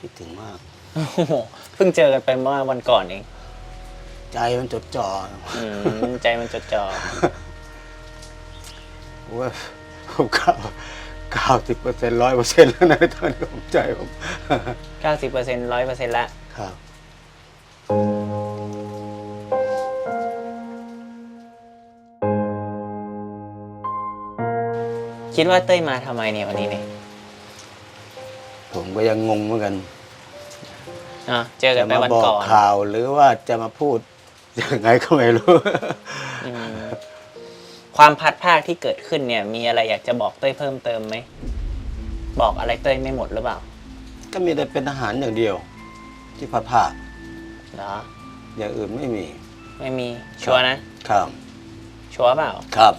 คิดถึงมาก โอ้โหเพิ่งเจอกันไปเมื่อวันก่อนเองใจมันจดจ่ออืมใจมันจดจ่อว่าผมเก้าเก้าสิบเปอร์เซ็นต์ร้อยเปอร์เซ็นต์แล้วนะตอนนี้ผมใจผม90% 100%ละ ครับ คิดว่าเต้ยมาทำไมเนี่ยวันนี้เนี่ย ผมก็ยังงงเหมือนกันอะเจอกันจะไปมาวันบอกก่อนข่าวหรือว่าจะมาพูดยังไงก็ไม่รู้ อืมความพัดภาคที่เกิดขึ้นเนี่ย มีอะไรอยากจะบอกเต้ยเพิ่มเติมไหม บอกอะไรเต้ยไม่หมดหรือเปล่าก็มีแต่เป็นอาหารอย่างเดียว ที่พัดผาดเหรออย่างอื่นไม่มีไม่มีชัวร์นะครับ ชัวร์เปล่า ครับ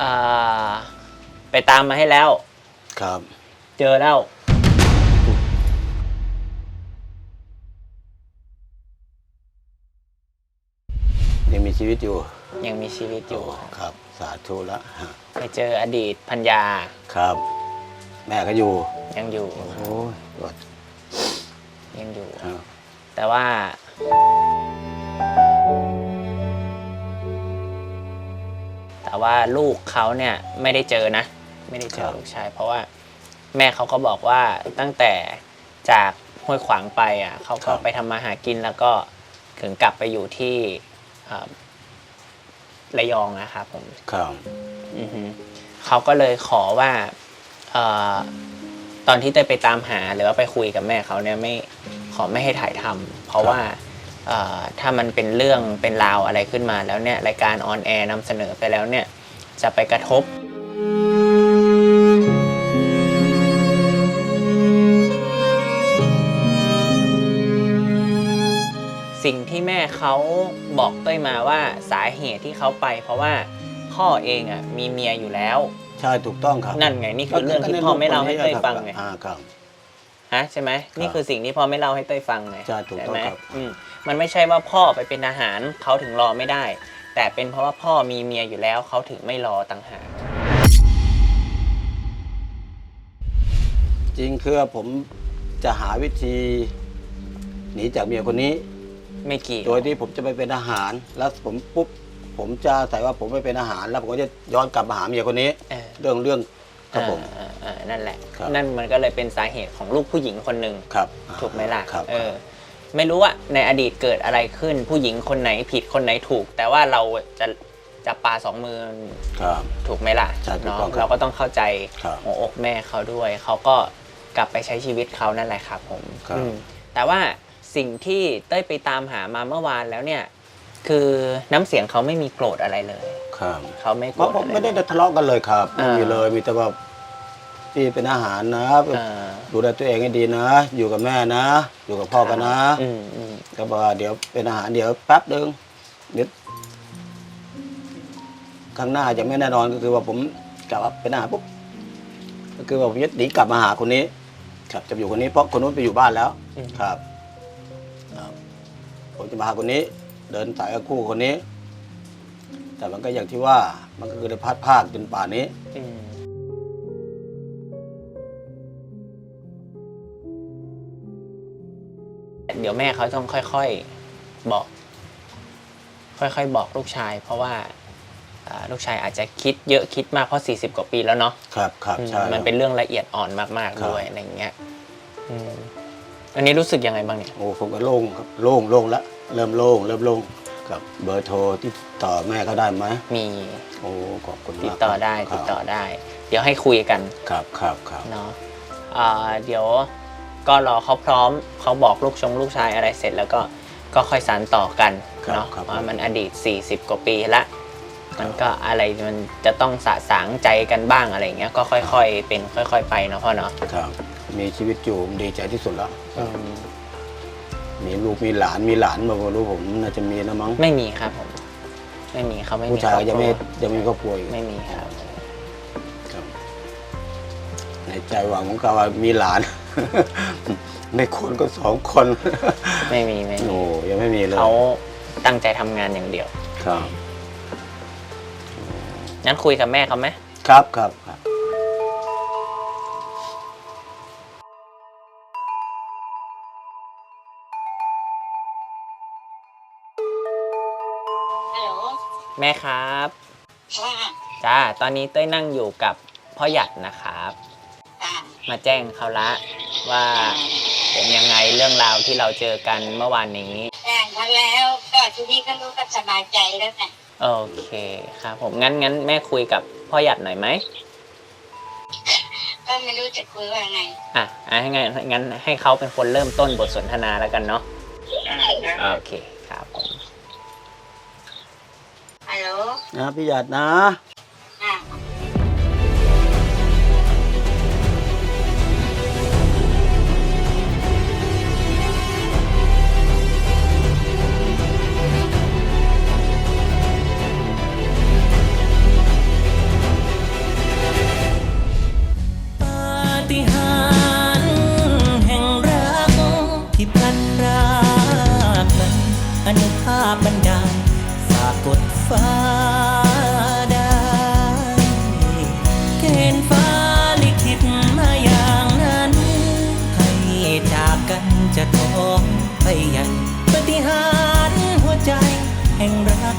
อ่า ไปตามมาให้แล้ว ครับเจอแล้ว ยังมีชีวิตอยู่ยังมีชีวิตอยู่ ครับ สาธุละฮะไปเจออดีตพัญญาครับ แม่ก็อยู่ยังอยู่ โอ้ยรอดยังอยู่ ครับ แต่ว่า แต่ว่าลูกเขาเนี่ยไม่ได้เจอนะ ไม่ได้เจอลูกชาย เพราะว่าแม่เขาก็บอกว่าตั้งแต่จากห้วยขวางไปอะเขาก็ไปทำมาหากินแล้วก็ถึงกลับไปอยู่ที่เอ่อระยองนะครับผมครับอือฮึเขาก็เลยขอว่าเออตอนที่เต้ยไปตามหาหรือว่าไปคุยกับแม่เขาเนี่ยไม่ขอไม่ให้ถ่ายทำเพราะว่าเอ่อถ้ามันเป็นเรื่องเป็นราวอะไรขึ้นมาแล้วเนี่ยรายการออนแอร์นำเสนอไปแล้วเนี่ยจะไปกระทบ สิ่งที่แม่เขาบอกเต้ยมาว่าสาเหตุที่เขาไป เพราะว่าพ่อเองอะมีเมียอยู่แล้ว ใช่ถูกต้องครับนั่นไงนี่คือเรื่องที่พ่อไม่เล่าให้เต้ยฟังไงอ่าครับฮะใช่ไหมนี่คือสิ่งที่พ่อไม่เล่าให้เต้ยฟังไงใช่ถูกต้องไหมครับอืมมันไม่ใช่ว่าพ่อไปเป็นทหารเขาถึงรอไม่ได้ แต่เป็นเพราะว่าพ่อมีเมียอยู่แล้วเขาถึงไม่รอต่างหากจริงคือผมจะหาวิธีหนีจากเมียคนนี้ ไม่เกี่ยวโดยที่ผมจะไปเป็นอาหาร แล้วผมปุ๊บผมจะใส่ว่าผมไปเป็นอาหาร แล้วผมก็จะย้อนกลับมาหาเมียคนนี้ เออเรื่องเรื่องครับผม เออเออเออนั่นแหละ ครับ นั่นมันก็เลยเป็นสาเหตุของลูกผู้หญิงคนหนึ่ง ครับถูกไหมล่ะ ครับ เออ ไม่รู้ว่าในอดีตเกิดอะไรขึ้น ผู้หญิงคนไหนผิดคนไหนถูก แต่ว่าเราจะจับปลาสองมือครับ ถูกไหมล่ะใช่ถูกเนาะต้องครับเราก็ต้องเข้าใจครับหัวอกแม่เขาด้วย เขาก็กลับไปใช้ชีวิตเขานั่นแหละครับผมครับ อืมแต่ว่า สิ่งที่เต้ยไปตามหามาเมื่อวานแล้วเนี่ย คือน้ำเสียงเขาไม่มีโกรธอะไรเลย ครับเขาไม่โกเพรราะธผมอะไรไม่ได้เลย ทะเลาะกันเลยครับไม่อ่ามีมีเลยมีแต่ว่าพี่เป็นอาหารนะอ่าดูแลตัวเองให้ดีนะ อยู่กับแม่นะ อยู่กับพ่อกันนะอืมอืมก็บอกว่าเดี๋ยวเป็นอาหารเดี๋ยวแป๊บนึงเดี๋ยวข้างหน้าจะไม่แน่นอนก็คือว่าผมกลับว่าเป็นอาหารปุ๊บก็คือว่าผมจะหนีกลับมาหาคนนี้ ครับจะอยู่คนนี้เพราะคนนู้นไปอยู่บ้านแล้วอืมครับครับ ผมจะมาหาคนนี้ เดินสายกับคู่คนนี้ แต่มันก็อย่างที่ว่ามันก็คือได้พัดภาคจนป่านนี้ อืมเดี๋ยวแม่เขาต้องค่อยๆบอก ค่อยๆบอกลูกชาย เพราะว่าอ่าลูกชายอาจจะคิดเยอะคิดมากเพราะ 40 กว่าปีแล้วเนาะครับครับอืมใช่มันเป็นเรื่องละเอียดอ่อนมากครัๆบด้วยอะไรอย่างเงี้ยอืม อันนี้รู้สึกยังไงบ้างเนี่ย โอ้ผมก็โล่งครับโล่งโล่งละเริ่มโล่งเริ่มโล่งครับเบอร์โทรที่ต่อแม่เขาได้ไหมมีโอ้ขอบคุณมากติดต่อได้ครับติดต่อได้ เดี๋ยวให้คุยกันครับครับครับเนาะอ่าเดี๋ยวก็รอเขาพร้อมเขาบอกลูกชงลูกชายอะไรเสร็จแล้วก็ก็ค่อยสานต่อกันครับเนาะครับว่ามันอดีต 40 กว่าปีละมันก็อะไรมันจะต้องสะสางใจกันบ้างอะไรอย่างเงี้ยก็ค่อย ๆ เป็นค่อย ๆ ไปเนาะพ่อเนาะครับ มีชีวิตอยู่ผมดีใจที่สุดแล้วอืมมีลูกมีหลานมีหลานมาบ่รู้ผมน่าจะมีนะมั้งไม่มีครับผม ไม่มีเขาไม่มีผู้ชายครอบยังครัไม่วยังไม่มีครอบครัวอยู่ไม่มีครับ ครับ ในใจหวังของเขาว่ามีหลาน ในคนก็สองคน ไม่มีไม่มีโอ้ยังไม่มีเลยเขาตั้งใจทำงานอย่างเดียว ครับงั้นคุยกับแม่เขาไหมครับครับครับ ม่ครับ ค่ะจ้า ตอนนี้เต้ยนั่งอยู่กับพ่อหยัดนะครับค่ะมาแจ้งเขาละว่าเป็นยังไงเรื่องราวที่เราเจอกันเมื่อวานนี้ แจ้งมาแล้วก็ทีนี้ก็รู้ก็สบายใจแล้วไงโอเคครับผมงั้นงั้นแม่คุยกับพ่อหยัดหน่อยไหมก็ไม่รู้จะคุยว่าไงอะอะให้งั้นงั้นให้เขาเป็นคนเริ่มต้นบทสนทนาแล้วกันเนาะโอเค นะพี่หยัดนะอ่าปาฏิหาริย์แห่งรักที่พลันรากนั้นอนุภาพบันดาลากกดฟ้าได้เกณฑ์ฟ้าลิขิตมาอย่างนั้น ให้จากกันจะท้องไปยังปฏิหารหัวใจแห่งรัก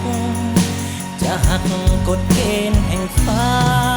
จะหักกฎเกณฑ์แห่งฟ้า